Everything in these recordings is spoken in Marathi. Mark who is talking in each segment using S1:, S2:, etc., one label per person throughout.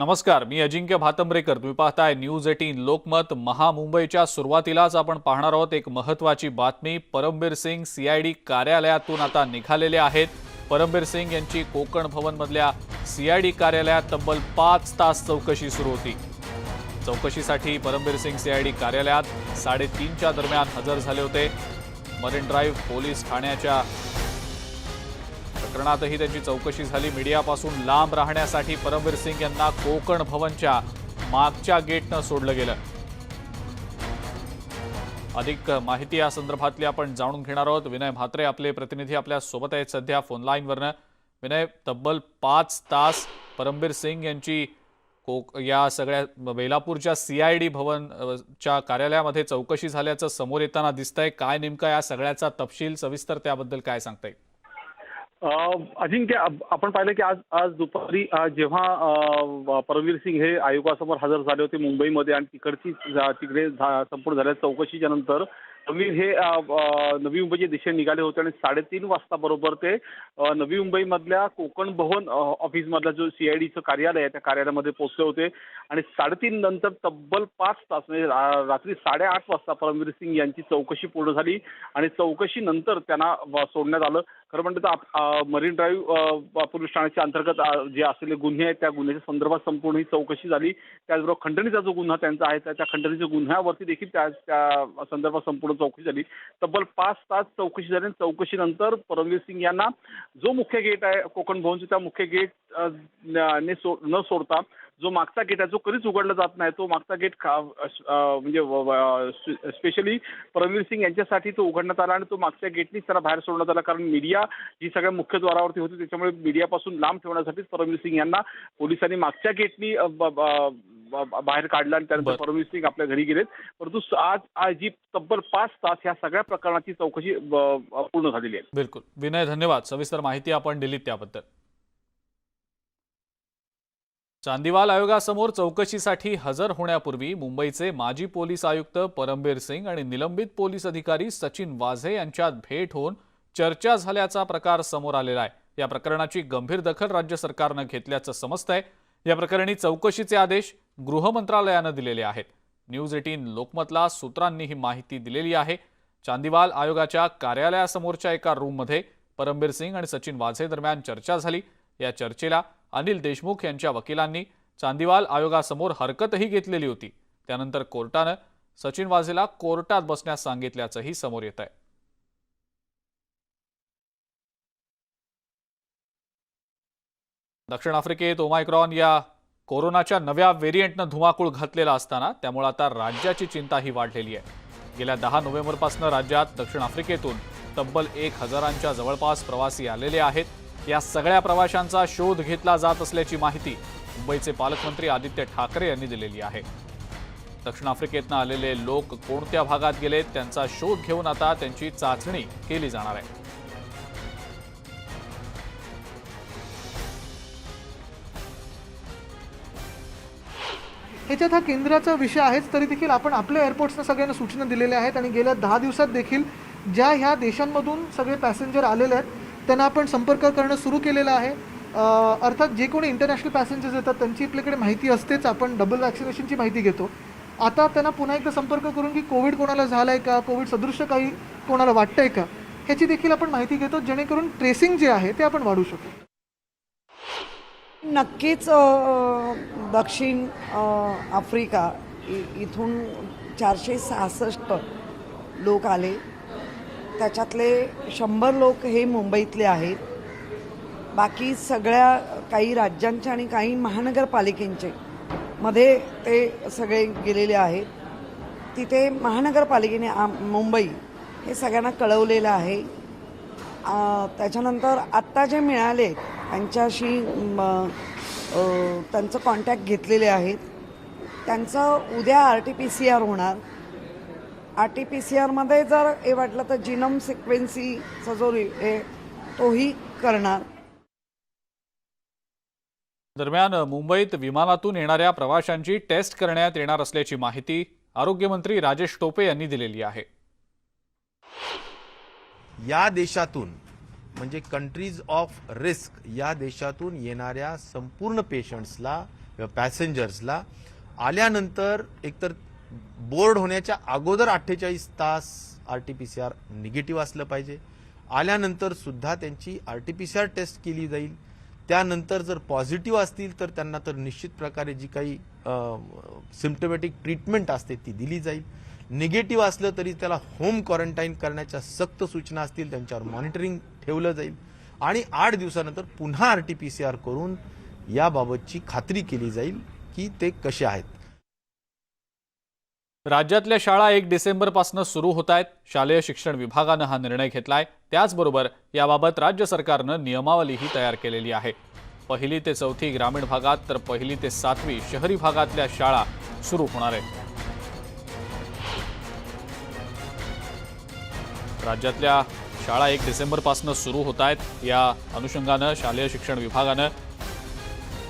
S1: नमस्कार मी अजिंक्य भातंब्रेकर. तुम्ही पाहताय न्यूज एटीन लोकमत. महामुंबईच्या सुरुवातीलाच आपण पाहणार आहोत एक महत्वाची बातमी. परमबीर सिंग सीआयडी कार्यालयातून आता निघालेले आहेत. परमबीर सिंग यांची कोकण भवनमधल्या सीआयडी कार्यालयात तब्बल पाच तास चौकशी सुरू होती. चौकशीसाठी परमबीर सिंग सीआयडी कार्यालयात साडेतीनच्या दरम्यान हजर झाले होते. मरीन ड्राईव्ह पोलीस ठाण्याच्या प्रकरणातही त्यांची चौकशी झाली. मीडियापासून लांब राहण्यासाठी परमवीर सिंग यांना कोकण भवनच्या मागच्या गेटनं सोडलं गेलं. अधिक माहिती या संदर्भातली आपण जाणून घेणार आहोत. विनय म्हात्रे आपले प्रतिनिधी आपल्यासोबत आहेत सध्या फोनलाईनवरनं विनय तब्बल पाच तास परमबीर सिंग यांची कोक या सगळ्या बेलापूरच्या सीआयडी आय डी भवनच्या कार्यालयामध्ये चौकशी झाल्याचं समोर येताना दिसतंय. काय नेमका या सगळ्याचा तपशील सविस्तर त्याबद्दल काय सांगता येईल?
S2: अजिंक्य आपण पाहिलं की आज आज दुपारी जेव्हा परमवीर सिंग हे आयोगासमोर हजर झाले होते मुंबईमध्ये आणि तिकडची तिकडे संपूर्ण झाल्या चौकशीच्या नंतर नवीन हे नवी मुंबईच्या दिशेने निघाले होते आणि साडेतीन वाजता बरोबर ते नवी मुंबईमधल्या कोकण भवन ऑफिसमधला जो सीआयडीचं कार्यालय आहे त्या कार्यालयामध्ये पोहोचले होते. आणि साडेतीन नंतर तब्बल पाच तास म्हणजे रा- रात्री साडेआठ वाजता परमवीर सिंग यांची चौकशी पूर्ण झाली आणि चौकशीनंतर त्यांना व- सोडण्यात आलं. खरं म्हणतं तर मरीन ड्राईव्ह पोलीस ठाण्याच्या अंतर्गत जे असलेले गुन्हे आहेत त्या गुन्ह्याच्या संदर्भात संपूर्ण ही चौकशी झाली. त्याचबरोबर खंडणीचा जो गुन्हा त्यांचा आहे त्या खंडणीच्या गुन्ह्यावरती देखील त्या त्या संदर्भात संपूर्ण चौकशी झाली. तब्बल पाच तास चौकशी झाली आणि चौकशीनंतर परमवीर सिंग यांना जो मुख्य गेट आहे कोकण भवनचा त्या मुख्य गेट ने सो न सोडता जो मागचा गेट आहे जो कधीच उघडला जात नाही तो मागचा गेट खा म्हणजे स्पेशली परमवीर सिंग यांच्यासाठी तो उघडण्यात आला आणि तो मागच्या गेटनीच त्याला बाहेर सोडण्यात आला. कारण मीडिया ही सगळ्या मुख्य द्वारावरती होती त्याच्यामुळे मीडियापासून लांब ठेवण्यासाठीच परमवीर सिंग यांना पोलिसांनी मागच्या गेटनी बाहेर काढलं आणि त्यानंतर. परमवीर सिंग आपल्या घरी गेलेत. परंतु आज आज जी तब्बल पाच तास ह्या सगळ्या प्रकरणाची चौकशी पूर्ण झालेली आहे.
S1: बिलकुल. विनय धन्यवाद. सविस्तर माहिती आपण दिलीत त्याबद्दल. चांदीवाल आयोगासमोर चौकशीसाठी हजर होण्यापूर्वी मुंबईचे माजी पोलीस आयुक्त परमबीर सिंग आणि निलंबित पोलीस अधिकारी सचिन वाझे यांच्यात भेट होऊन चर्चा झाल्याचा प्रकार समोर आलेला आहे. या प्रकरणाची गंभीर दखल राज्य सरकारनं घेतल्याचं समजतंय. या प्रकरणी चौकशीचे आदेश गृह मंत्रालयानं दिलेले आहेत. न्यूज एटीन लोकमतला सूत्रांनी ही माहिती दिलेली आहे. चांदीवाल आयोगाच्या कार्यालयासमोरच्या एका रूममध्ये परमबीर सिंग आणि सचिन वाझे दरम्यान चर्चा झाली. या चर्चेला अनिल देशमुख यांच्या वकिलांनी चांदीवाल आयोगासमोर हरकतही घेतलेली होती. त्यानंतर कोर्टानं सचिन वाझेला कोर्टात बसण्यास सांगितल्याचंही समोर येत आहे दक्षिण आफ्रिकेत ओमायक्रॉन या कोरोनाच्या नव्या व्हेरियंटनं धुमाकूळ घातलेला असताना त्यामुळे आता राज्याची चिंताही वाढलेली आहे. गेल्या दहा नोव्हेंबरपासून राज्यात दक्षिण आफ्रिकेतून तब्बल एक हजारांच्या जवळपास प्रवासी आलेले आहेत. या सगळ्या प्रवाशांचा शोध घेतला जात असल्याची माहिती मुंबईचे पालकमंत्री आदित्य ठाकरे यांनी दिलेली आहे. दक्षिण आफ्रिकेतनं आलेले लोक कोणत्या भागात गेलेत त्यांचा शोध घेऊन आता त्यांची चाचणी केली जाणार आहे.
S3: ह्याच्यात हा केंद्राचा विषय आहेच तरी देखील आपण आपल्या एअरपोर्ट्सना सगळ्यांना सूचना दिलेल्या आहेत आणि गेल्या दहा दिवसात देखील ज्या ह्या देशांमधून सगळे पॅसेंजर आलेले आहेत त्यांना आपण संपर्क करणं सुरू केलेलं आहे. अर्थात जे कोणी इंटरनॅशनल पॅसेंजर्स येतात त्यांची आपल्याकडे माहिती असतेच. आपण डबल वॅक्सिनेशनची माहिती घेतो. आता त्यांना पुन्हा एकदा संपर्क करून की कोविड कोणाला झाला आहे का? कोविड सदृश्य काही कोणाला वाटतंय का? ह्याची देखील आपण माहिती घेतो जेणेकरून ट्रेसिंग जे आहे ते आपण वाढू शकू.
S4: नक्कीच दक्षिण आफ्रिका इथून चारशे सहासष्ट लोक आले. त्याच्यातले शंभर लोक हे मुंबईतले आहेत. बाकी सगळ्या काही राज्यांच्या आणि काही महानगरपालिकेंचे मध्ये ते सगळे गेलेले आहेत. तिथे महानगरपालिकेने आम मुंबई हे सगळ्यांना कळवलेलं आहे. त्याच्यानंतर आत्ता जे मिळाले त्यांच्याशी त्यांचं कॉन्टॅक्ट घेतलेले आहेत. त्यांचं उद्या R T P C R होणार. आर टी पी सी आरमध्ये जर हे वाटलं तर जिनम सिक्वेन्सीचा जो हे तोही करणार.
S1: दरम्यान मुंबईत विमानातून येणाऱ्या प्रवाशांची टेस्ट करण्यात येणार असल्याची माहिती आरोग्यमंत्री राजेश टोपे यांनी दिलेली आहे.
S5: या देशातून म्हणजे कंट्रीज ऑफ रिस्क या देशातून येणाऱ्या संपूर्ण पेशंट्सला पॅसेंजर्सला आल्यानंतर एकतर बोर्ड होण्याच्या अगोदर अठ्ठेचाळीस तास R T P C R negative असलं पाहिजे. आल्यानंतर सुद्धा त्यांची R T P C R test केली जाईल. त्यानंतर जर पॉझिटिव्ह असतील तर त्यांना तर निश्चित प्रकारे जी काही सिम्टमॅटिक ट्रीटमेंट असते ती दिली जाईल. निगेटिव्ह असलं तरी त्याला होम क्वारंटाईन करण्याच्या सक्त सूचना असतील त्यांच्यावर मॉनिटरिंग ठेवलं जाईल. आणि आठ दिवसानंतर पुन्हा R T P C R करून याबाबतची खात्री केली जाईल की ते कसे आहेत.
S1: राज्यातल्या शाळा एक डिसेंबरपासून सुरू होत आहेत शालेय शिक्षण विभागानं हा निर्णय घेतलाय. त्याचबरोबर याबाबत राज्य सरकारनं नियमावलीही तयार केलेली आहे. पहिली ते चौथी ग्रामीण भागात तर पहिली ते सातवी शहरी भागातल्या शाळा सुरू होणार आहेत. राज्यातल्या शाळा एक डिसेंबरपासून सुरू होत आहेत या अनुषंगानं शालेय शिक्षण विभागानं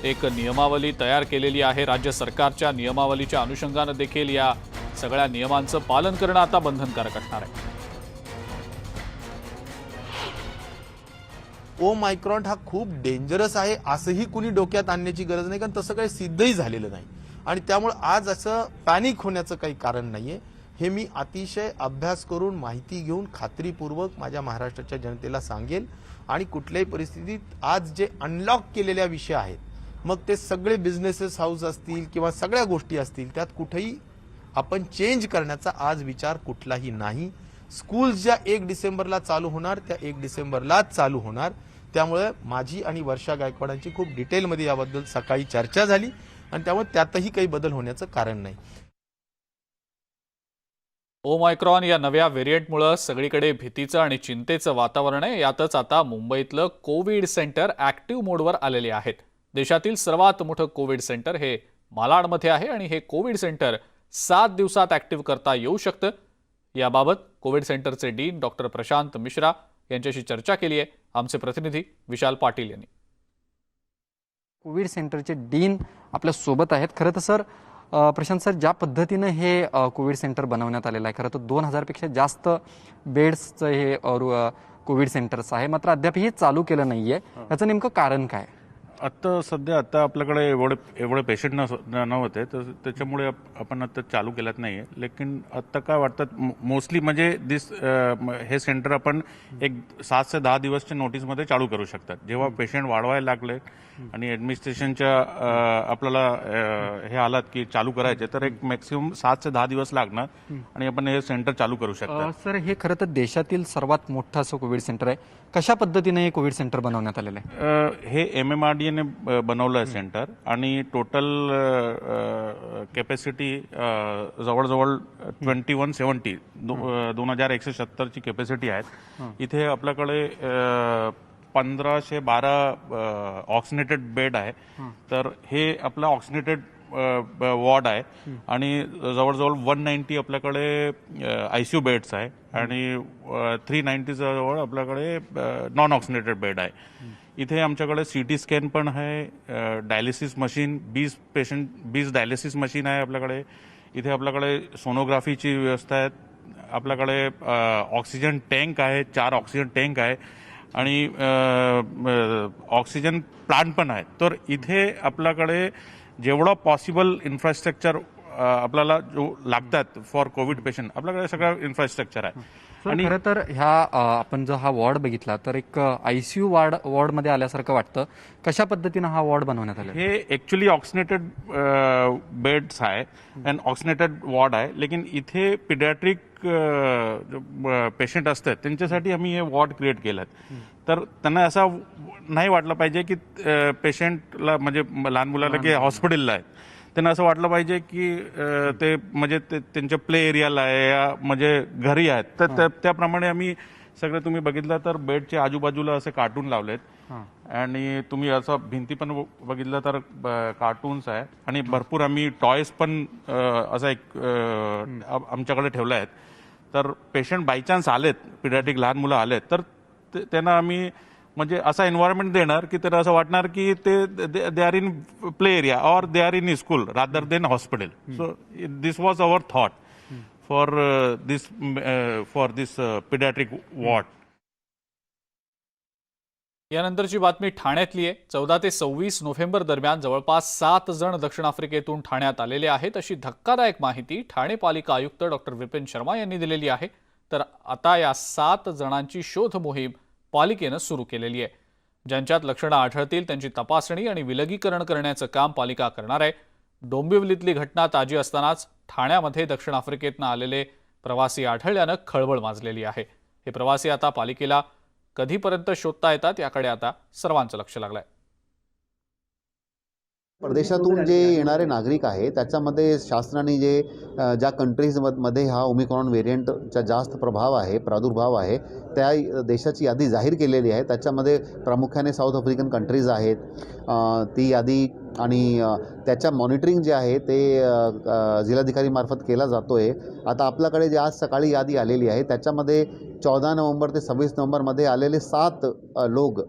S1: एक नियमावली तयार केलेली आहे. राज्य सरकारच्या नियमावलीच्या अनुषंगानं देखील या सगळ्या नियमांचं पालन करणं आता बंधनकारक असणार आहे.
S5: ओ मायक्रॉन हा खूप डेंजरस आहे असंही कुणी डोक्यात आणण्याची गरज नाही कारण तसं काही सिद्धही झालेलं नाही. आणि त्यामुळे आज असं पॅनिक होण्याचं काही कारण नाहीये. हे मी अतिशय अभ्यास करून माहिती घेऊन खात्रीपूर्वक माझ्या महाराष्ट्राच्या जनतेला सांगेल. आणि कुठल्याही परिस्थितीत आज जे अनलॉक केलेल्या विषय आहेत मग ते सगळे बिझनेसेस हाऊस असतील किंवा सगळ्या गोष्टी असतील त्यात कुठेही आपण चेंज करण्याचा आज विचार कुठलाही नाही. स्कूल्स ज्या एक डिसेंबरला चालू होणार त्या एक डिसेंबरलाच चालू होणार. त्यामुळे माझी आणि वर्षा गायकवाडांची खूप डिटेलमध्ये याबद्दल सकाळी चर्चा झाली आणि त्यामुळे त्यातही काही बदल होण्याचं कारण नाही.
S1: ओमायक्रॉन या नव्या व्हेरियंटमुळं सगळीकडे भीतीचं आणि चिंतेचं वातावरण आहे. यातच आता मुंबईतलं कोविड सेंटर ऍक्टिव्ह मोडवर आलेले आहेत. देशातील सर्वात मोठं कोविड सेंटर हे मालाडमध्ये आहे आणि हे कोविड सेंटर सात दिवसात ऍक्टिव्ह करता येऊ शकतं. याबाबत कोविड सेंटरचे डीन डॉक्टर प्रशांत मिश्रा यांच्याशी चर्चा केली आहे. आमचे प्रतिनिधी विशाल पाटील यांनी.
S6: कोविड सेंटरचे डीन आपल्यासोबत आहेत. खरं तर सर प्रशांत सर ज्या पद्धतीनं हे कोविड सेंटर बनवण्यात आलेलं आहे खरं तर दोन हजारपेक्षा जास्त बेड्सचं हे कोविड सेंटर्स आहे. मात्र अद्याप हे चालू केलं नाहीये. याचं नेमकं कारण काय?
S7: आत्ता सध्या आता आपल्याकडे एवढे एवढे पेशंट न- नव्हते तर त्याच्यामुळे आप- आपण आता चालू केलं नाही आहे लेकिन आत्ता काय वाटतं मोस्टली म्हणजे दिस हे सेंटर आपण एक सात ते दहा दिवसच्या नोटीसमध्ये चालू करू शकतात. जेव्हा पेशंट वाढवायला लागले आणि ॲडमिनिस्ट्रेशनच्या आपल्याला हे आलात की चालू करायचे तर एक मॅक्सिमम सात ते दहा दिवस लागणार आणि आपण हे सेंटर चालू करू शकतात.
S6: अ, सर हे खरं तर देशातील सर्वात मोठं असं कोविड सेंटर आहे. कशा पद्धतीने हे कोविड सेंटर बनवण्यात आलेलं आहे?
S7: हे एम एम आर डी एने बनवलं आहे सेंटर. आणि टोटल कॅपॅसिटी जवळजवळ ट्वेंटी वन सेवन्टी दोन हजार एकशे सत्तरची कॅपॅसिटी आहेत इथे आपल्याकडे पंधराशे बारा ऑक्सिनेटेड बेड आहे. तर हे आपलं ऑक्सिनेटेड वॉर्ड आहे. आणि जवळजवळ वन नाईन्टी आपल्याकडे आय सी यू बेड्स आहे. आणि थ्री नाईन्टी जवळ आपल्याकडे नॉन ऑक्सिनेटेड बेड आहे. इथे आमच्याकडे सी टी स्कॅन पण आहे डायलिसिस मशीन बीस पेशंट बीस डायलिसिस मशीन आहे आपल्याकडे. इथे आपल्याकडे सोनोग्राफीची व्यवस्था आहे. आपल्याकडे ऑक्सिजन टँक आहे चार ऑक्सिजन टँक आहे. आणि ऑक्सिजन प्लांट पण आहे. तर इथे आपल्याकडे जेवढं पॉसिबल इन्फ्रास्ट्रक्चर आपल्याला जो लागतात फॉर कोविड पेशंट आपल्याकडे सगळं इन्फ्रास्ट्रक्चर आहे.
S6: सर खरं तर ह्या आपण जर हा वॉर्ड बघितला तर एक आयसीयू वॉर्ड वॉर्डमध्ये आल्यासारखं वाटतं. कशा पद्धतीनं हा वॉर्ड बनवण्यात आला
S7: हे ऍक्च्युली ऑक्सिनेटेड बेड्स आहे अँड ऑक्सिनेटेड वॉर्ड आहे. लेकिन इथे पिडॅट्रिक पेशंट असतात त्यांच्यासाठी आम्ही हे वॉर्ड क्रिएट केलं तर त्यांना असं नाही वाटलं पाहिजे की पेशंटला म्हणजे लहान मुलाला की हॉस्पिटलला आहे त्यांना असं वाटलं पाहिजे की ते म्हणजे ते त्यांच्या प्ले एरियाला आहे या म्हणजे घरी आहेत. तर त्या- त्याप्रमाणे आम्ही सगळे तुम्ही बघितलं तर बेडच्या आजूबाजूला असे कार्टून लावलेत. आणि तुम्ही असं भिंती पण बघितलं तर कार्टून्स आहे. आणि भरपूर आम्ही टॉयज पण असा एक आमच्याकडे ठेवले आहेत. तर पेशंट बायचान्स आलेत पिडॅटिक लहान मुलं आलेत. तर ते- त्यांना आम्ही म्हणजे असा एन्व्हायरमेंट देणार की त्यांना असं वाटणार की ते they are in play area or they are in school rather than hospital so this was our thought for this for this pediatric ward
S1: यानंतरची बातमी ठाण्यातली आहे. चौदा ते सव्वीस नोव्हेंबर दरम्यान जवळपास सात जण दक्षिण आफ्रिकेतून ठाण्यात आलेले आहेत. अशी धक्कादायक माहिती ठाणे पालिका आयुक्त डॉक्टर विपिन शर्मा यांनी दिलेली आहे. तर आता या सात जणांची शोध मोहीम पालिकेनं सुरू केलेली आहे. ज्यांच्यात लक्षणं आढळतील त्यांची तपासणी आणि विलगीकरण करण्याचं काम पालिका करणार आहे. डोंबिवलीतली घटना ताजी असतानाच ठाण्यामध्ये दक्षिण आफ्रिकेतनं आलेले प्रवासी आढळल्यानं खळबळ माजलेली आहे. हे प्रवासी आता पालिकेला कधीपर्यंत शोधता येतात याकडे आता सर्वांचं लक्ष लागलं आहे
S8: परदेशातून जे येणारे नागरिक आहे त्याच्यामध्ये शासनाने जे ज्या कंट्रीजमध्ये हा ओमिक्रॉन व्हेरियंटचा जास्त प्रभाव आहे प्रादुर्भाव आहे त्या देशाची यादी जाहीर केलेली आहे. त्याच्यामध्ये प्रामुख्याने साऊथ आफ्रिकन कंट्रीज आहेत. ती यादी आणि त्याच्या मॉनिटरिंग जे आहे ते जिल्हाधिकारीमार्फत केला जातो आहे आता आपल्याकडे जे आज सकाळी यादी आलेली आहे त्याच्यामध्ये चौदा नोव्हेंबर ते सव्वीस नोव्हेंबरमध्ये आलेले सात लोक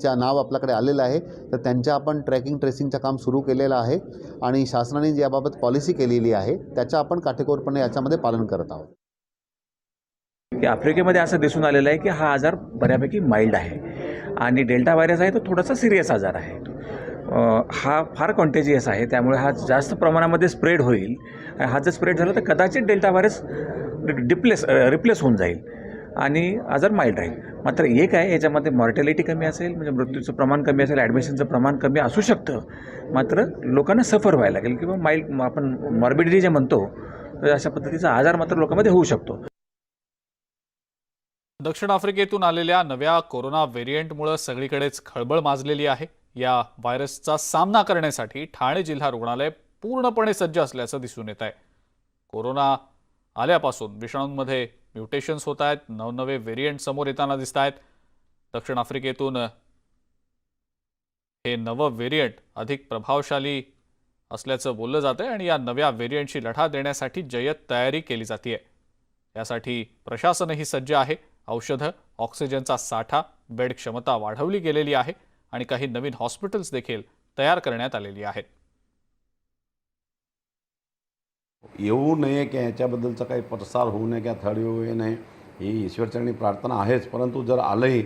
S8: च्या नाव आपल्याकडे आलेलं आहे. तर त्यांच्या आपण ट्रॅकिंग ट्रेसिंगचं काम सुरू केलेलं आहे आणि शासनाने जी याबाबत पॉलिसी केलेली आहे. त्याचा आपण काटेकोरपणे याच्यामध्ये पालन करत आहोत.
S9: की आफ्रिकेमध्ये असं दिसून आलेलं आहे की हा आजार बऱ्यापैकी माइल्ड आहे आणि डेल्टा व्हायरस आहे तो थोडासा सिरियस आजार आहे. हा फार कॉन्टेजियस आहे. त्यामुळे हा जास्त प्रमाणामध्ये स्प्रेड होईल. हा जर स्प्रेड झाला तर कदाचित डेल्टा व्हायरस डिप्लेस रिप्लेस होऊन जाईल. आणि आजार माइल्ड राहील. मात्र एक आहे याच्यामध्ये मॉर्टॅलिटी कमी असेल म्हणजे मृत्यूचं प्रमाण कमी असेल ॲडमिशनचं प्रमाण कमी असू शकतं. मात्र लोकांना सफर व्हायला लागेल किंवा माइल्ड आपण मॉर्बिडिटी जे म्हणतो तर अशा पद्धतीचा आजार मात्र लोकांमध्ये होऊ शकतो.
S1: दक्षिण आफ्रिकेतून आलेल्या नव्या कोरोना व्हेरियंटमुळे सगळीकडेच खळबळ माजलेली आहे. या व्हायरसचा सामना करण्यासाठी ठाणे जिल्हा रुग्णालय पूर्णपणे सज्ज असल्याचं दिसून येत आहे. कोरोना आल्यापासून विषाणूंमध्ये म्युटेशन्स होत आहेत नवनवे व्हेरियंट समोर येताना दिसत आहेत. दक्षिण आफ्रिकेतून हे नवं व्हेरियंट अधिक प्रभावशाली असल्याचं बोललं जातं आणि या नव्या व्हेरियंटशी लढा देण्यासाठी जय्यत तयारी केली जाते यासाठी प्रशासनही सज्ज आहे. औषधं ऑक्सिजनचा साठा बेड क्षमता वाढवली गेलेली आहे आणि काही नवीन हॉस्पिटल्स देखील तयार करण्यात आलेली आहेत.
S10: येऊ नये किंवा याच्याबद्दलचा काही प्रसार होऊ नये किंवा थर्ड येऊ नये ही ईश्वरचरणी प्रार्थना आहेच. परंतु जर आलंही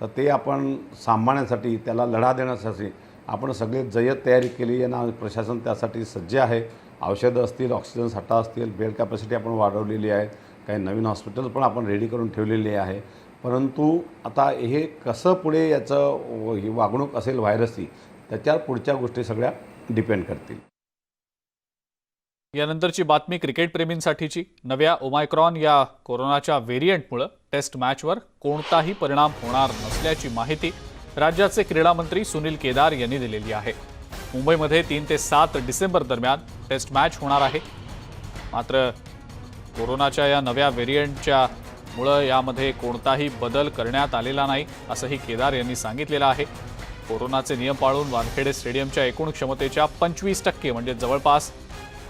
S10: तर ते आपण सांभाळण्यासाठी त्याला लढा देण्यासाठी आपण सगळे जय्यत तयारी केली आहे ना प्रशासन त्यासाठी सज्ज आहे. औषधं असतील ऑक्सिजन साठा असतील बेड कॅपॅसिटी आपण वाढवलेली आहे. काही नवीन हॉस्पिटल पण आपण रेडी करून ठेवलेली आहे. परंतु आता हे कसं पुढे याचं व- वागणूक असेल व्हायरसची त्याच्यावर पुढच्या गोष्टी सगळ्या डिपेंड करतील.
S1: यानंतरची बातमी क्रिकेटप्रेमींसाठीची नव्या ओमायक्रॉन या कोरोनाच्या व्हेरियंटमुळे टेस्ट मॅचवर कोणताही परिणाम होणार नसल्याची माहिती राज्याचे क्रीडा मंत्री सुनील केदार यांनी दिलेली आहे. मुंबईमध्ये तीन ते सात डिसेंबर दरम्यान टेस्ट मॅच होणार आहे. मात्र कोरोनाच्या या नव्या व्हेरियंटच्या मुळं यामध्ये कोणताही बदल करण्यात आलेला नाही असंही केदार यांनी सांगितलेलं आहे. कोरोनाचे नियम पाळून वानखेडे स्टेडियमच्या एकूण क्षमतेच्या पंचवीस टक्के म्हणजे जवळपास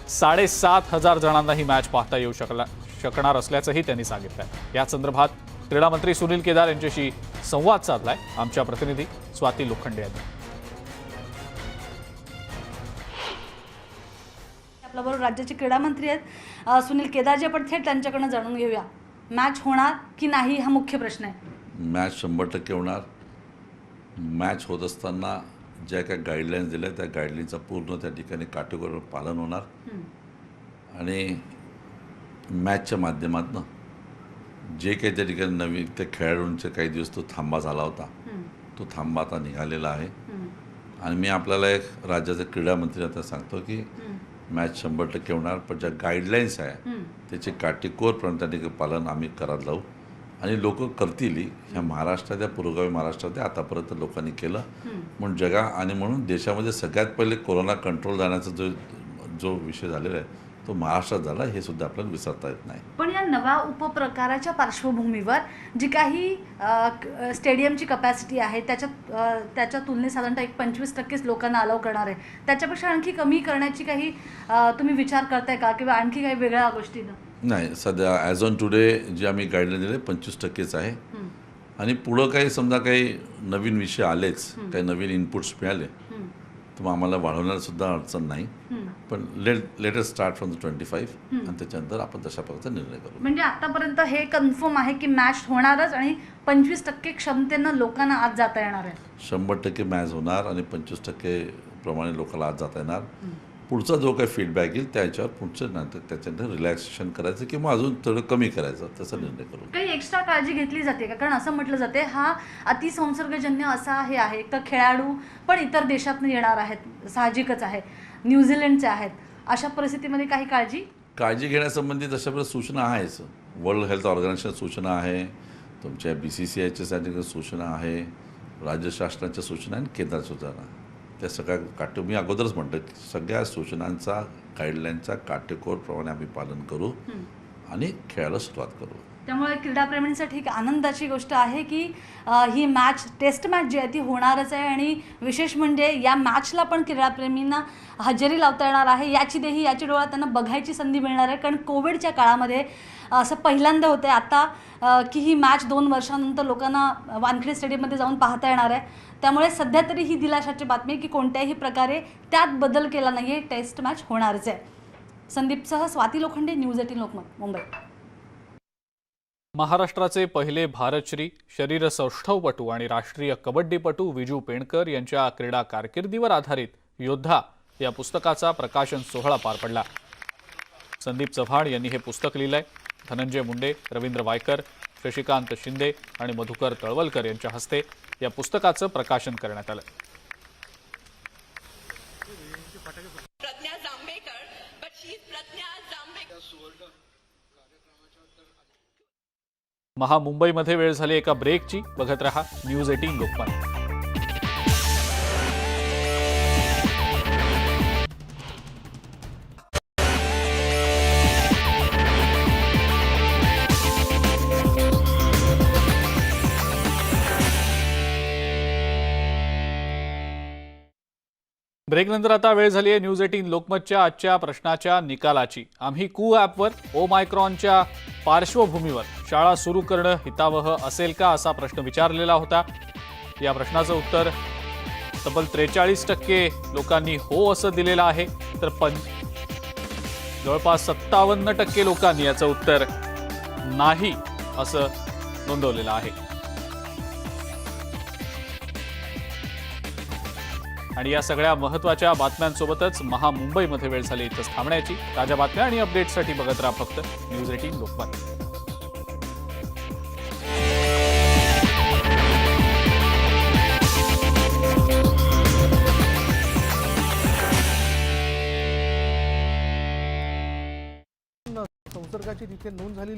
S1: साडेसात हजार जणांना ही मॅच पाहता येऊ शकला शकणार असल्याचंही त्यांनी सांगितलं या संदर्भात क्रीडा मंत्री सुनील केदार यांच्याशी संवाद साधलाय. आमच्या प्रतिनिधी स्वाती लोखंडे यांनी.
S11: आपल्याबरोबर राज्याचे क्रीडा मंत्री आहेत सुनील केदारजी आपण थेट त्यांच्याकडनं जाणून घेऊया. मॅच होणार की नाही हा मुख्य प्रश्न आहे.
S12: मॅच शंभर टक्के होणार. मॅच होत असताना ज्या काही गाईडलाईन्स दिल्या त्या गाईडलाईनचं पूर्ण त्या ठिकाणी काटेकोर पालन होणार. आणि मॅचच्या माध्यमातून जे काही त्या ठिकाणी नवीन त्या खेळाडूंचे काही दिवस तो थांबा झाला होता तो थांबा आता निघालेला आहे. आणि मी आपल्याला एक राज्याचे क्रीडा मंत्री आता सांगतो की मॅच शंभर टक्के होणार पण ज्या गाईडलाईन्स आहे त्याचे काटेकोरपणे त्या ठिकाणी पालन आम्ही करत जाऊ. आणि लोक करतील ह्या महाराष्ट्रात या पुरोगामी महाराष्ट्रात आतापर्यंत लोकांनी केलं. म्हणून जगा आणि म्हणून देशामध्ये सगळ्यात पहिले कोरोना कंट्रोल जाण्याचा जो जो विषय झालेला आहे तो महाराष्ट्रात झाला. हे सुद्धा आपल्याला विसरता येत नाही.
S11: पण या नव्या उपप्रकाराच्या पार्श्वभूमीवर जी काही स्टेडियमची कपॅसिटी आहे त्याच्यात त्याच्या तुलनेत साधारणतः एक पंचवीस टक्केच लोकांना अलाव करणार आहे. त्याच्यापेक्षा आणखी कमी करण्याची काही तुम्ही विचार करताय का? किंवा आणखी काही वेगळ्या गोष्टीनं?
S12: नाही सध्या ॲज ऑन टुडे जे आम्ही गाईडलाईन दिले पंचवीस टक्केच आहे. आणि पुढं काही समजा काही नवीन विषय आलेच काही नवीन इनपुट्स मिळाले तर मग आम्हाला वाढवण्याला सुद्धा अडचण नाही. पण late latest start from the twenty five आणि त्याच्यानंतर आपण तशा प्रकारचा निर्णय करू.
S11: म्हणजे आतापर्यंत हे कन्फर्म आहे की मॅच होणारच आणि पंचवीस टक्के क्षमतेनं लोकांना आज जाता येणार आहे.
S12: शंभर टक्के मॅच होणार आणि पंचवीस टक्के प्रमाणे लोकांना आज जाता येणार. पुढचा जो काही फीडबॅक येईल त्याच्यावर पुढचं नंतर त्याच्यानंतर रिलॅक्सेशन करायचं किंवा अजून थोडं कमी करायचं तसा निर्णय करू
S11: काही एक्स्ट्रा काळजी घेतली जाते का? कारण असं म्हटलं जाते हा अतिसंसर्गजन्य असा हे आहे तर खेळाडू पण इतर देशातून येणार आहेत साहजिकच आहे न्यूझीलंडचे आहेत. अशा परिस्थितीमध्ये काही काळजी?
S12: काळजी घेण्यासंबंधी तशा प्रकारे सूचना आहेच. वर्ल्ड हेल्थ ऑर्गनायझेशन सूचना आहे तुमच्या बी सी सी आयच्या सूचना आहे राज्य शासनाच्या सूचना आणि केंद्र सूचना. त्या सगळ्या काटे मी अगोदरच म्हणतो सगळ्या सूचनांचा गाईडलाईनचा काटेकोरप्रमाणे आम्ही पालन करू आणि खेळायला सुरुवात करू.
S11: त्यामुळे क्रीडाप्रेमींसाठी एक आनंदाची गोष्ट आहे की अ, ही मॅच टेस्ट मॅच जी आहे ती होणारच आहे आणि विशेष म्हणजे या मॅचला पण क्रीडाप्रेमींना हजेरी लावता येणार आहे. याची देही याची डोळा त्यांना बघायची संधी मिळणार आहे. कारण कोविडच्या काळामध्ये असं पहिल्यांदा होतं आहे आता की ही मॅच दोन वर्षानंतर लोकांना वानखेडे स्टेडियममध्ये जाऊन पाहता येणार आहे. त्यामुळे सध्या तरी ही दिलाशाची बातमी की कोणत्याही प्रकारे त्यात बदल केला नाही आहे टेस्ट मॅच होणारच आहे. संदीपसह स्वाती लोखंडे न्यूज एटीन लोकमत मुंबई.
S1: महाराष्ट्राचे पहिले भारतश्री शरीरसौष्ठवपटू आणि राष्ट्रीय कबड्डीपटू विजू पेणकर यांच्या क्रीडा कारकिर्दीवर आधारित योद्धा या पुस्तकाचा प्रकाशन सोहळा पार पडला. संदीप चव्हाण यांनी हे पुस्तक लिहिलंय. धनंजय मुंडे रवींद्र वायकर शशिकांत शिंदे आणि मधुकर तळवलकर यांच्या हस्ते या पुस्तकाचं प्रकाशन करण्यात आलं.
S13: Pragya Jambhekar but she is Pragya Jambhekar.
S1: महा मुंबईमध्ये वेळ झाली एका ब्रेकची बघत रहा न्यूज एटीन लोकमत ब्रेकनंतर आता वेळ झाली आहे न्यूज एटीन लोकमतच्या आजच्या प्रश्नाच्या निकालाची. आम्ही कू ॲपवर ओ मायक्रॉनच्या पार्श्वभूमीवर शाळा सुरू करणं हितावह असेल का असा प्रश्न विचारलेला होता. या प्रश्नाचं उत्तर तब्बल त्रेचाळीस टक्के लोकांनी हो असं दिलेलं आहे. तर पण जवळपास सत्तावन्न टक्के लोकांनी याचं उत्तर नाही असं नोंदवलेलं आहे. आणि या सगळ्या महत्त्वाच्या बातम्यांसोबतच महामुंबईमध्ये वेळ झाली इथंच थांबण्याची. ताज्या बातम्या आणि अपडेट्ससाठी बघत राहा फक्त न्यूज एटीन लोकमत
S3: संसर्गाची तिथे नोंद झालेली